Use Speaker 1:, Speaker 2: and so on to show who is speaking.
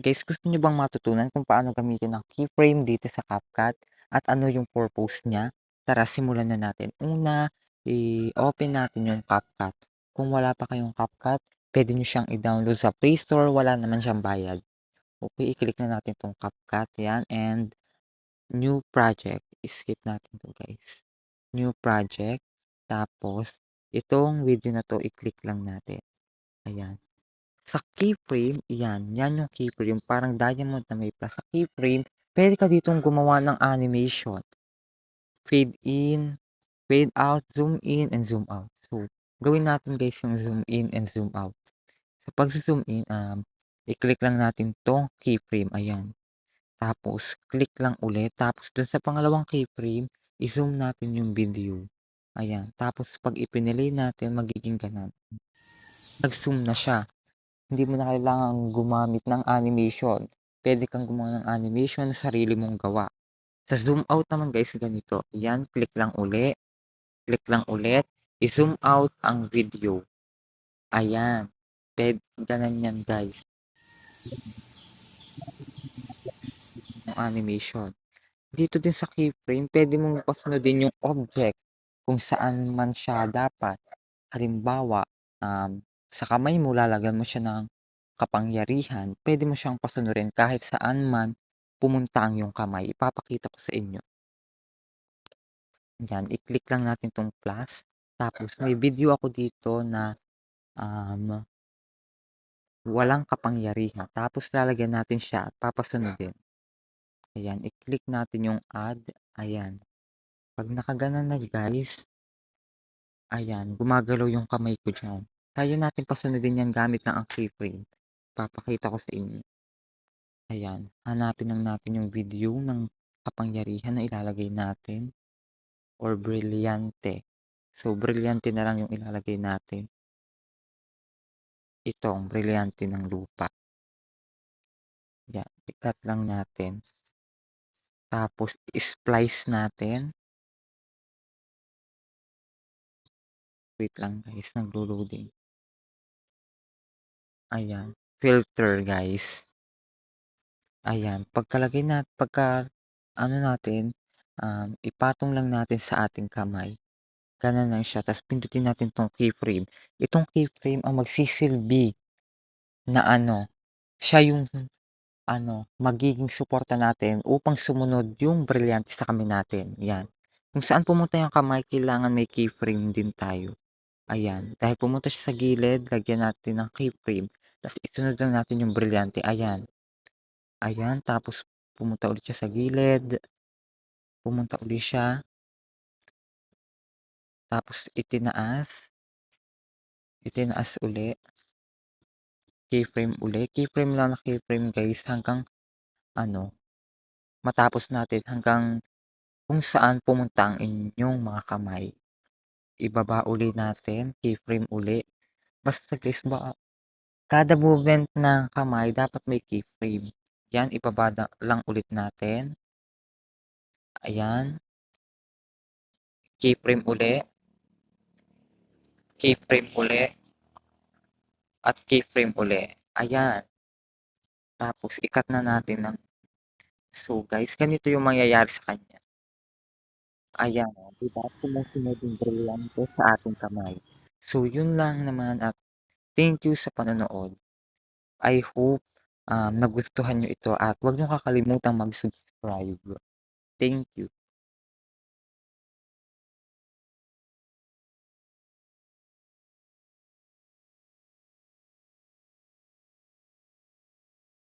Speaker 1: guys, gusto niyo bang matutunan kung paano gamitin ang keyframe dito sa CapCut at ano yung purpose niya? Tara, simulan na natin. Una, i-open natin yung CapCut. Kung wala pa kayong CapCut, pwede nyo siyang i-download sa Play Store. Wala naman siyang bayad. Okay, i-click na natin tong CapCut. Yan, and new project. Skip natin to guys. New project. Tapos, itong video na to, i-click lang natin. Ayan. Sa keyframe, yan. Yan yung keyframe. Parang diamond na may plus. Sa keyframe, pwede ka ditong gumawa ng animation. Fade in, fade out, zoom in, and zoom out. So, gawin natin guys yung zoom in and zoom out. So, pag zoom in, um, i-click lang natin tong keyframe. Ayan. Tapos, click lang ulit. Tapos, dun sa pangalawang keyframe, i-zoom natin yung video. Ayan. Tapos, pag ipinili natin, magiging ganan. Nag-zoom na siya. Hindi mo na kailangan gumamit ng animation. Pwede kang gumawa ng animation na sarili mong gawa. Sa zoom out naman guys, ganito. Yan, click lang uli. Click lang ulit. I-zoom out ang video. Ayan. Pwede, ganun yan guys. Yung animation. Dito din sa keyframe, pwede mong pasunodin yung object kung saan man siya dapat. Halimbawa, um, sa kamay mo, lalagyan mo siya ng kapangyarihan. Pwede mo siyang pasunurin kahit saan man pumunta ang yung kamay. Ipapakita ko sa inyo. Yan, i-click lang natin tong plus. Tapos, may video ako dito na um, walang kapangyarihan. Tapos, lalagyan natin siya at papasunodin. Ayan, i-click natin yung add. Ayan. Pag nakaganan na guys, ayan, gumagalaw yung kamay ko dyan. Kaya natin pasunodin yan gamit ng ang. Papakita ko sa inyo. Ayan, hanapin lang natin yung video ng kapangyarihan na ilalagay natin. Or brilyante. So, brilyante na lang yung ilalagay natin. Itong brilyante ng lupa. Yan, ikat lang natin. Tapos, splice natin. Wait lang guys, naglo-loading. Ayan, filter guys. Ayan, pagkalagay na, pagka, ano natin, um, ipatong lang natin sa ating kamay. Ganun lang siya. Tapos pindutin natin tong keyframe. Itong keyframe ang magsisilbi na ano, siya yung ano, magiging suporta natin upang sumunod yung brilyante sa kamay natin. Yan. Kung saan pumunta yung kamay, kailangan may keyframe din tayo. Ayan. Dahil pumunta siya sa gilid, lagyan natin ng keyframe. Tapos isunod lang natin yung brilyante. Ayan. Ayan. Tapos pumunta ulit siya sa gilid. Pumunta ulit siya. Tapos itinaas. Itinaas uli. Keyframe uli. Keyframe lang na keyframe guys hanggang ano, matapos natin hanggang kung saan pumunta ang inyong mga kamay. Ibaba uli natin, keyframe uli. Basta guys, ba, kada movement ng kamay dapat may keyframe. Yan, ibaba lang ulit natin. Ayan. Keyframe uli. Keyframe uli. At keyframe uli. Ayan. Tapos, ikat na natin ng So, guys, ganito yung mangyayari sa kanya. Ayan, diba? Sumusunod yung brilyante sa ating kamay. So, yun lang naman at thank you sa panonood. I hope um, nagustuhan nyo ito at huwag nyo kakalimutan mag-subscribe. Thank you.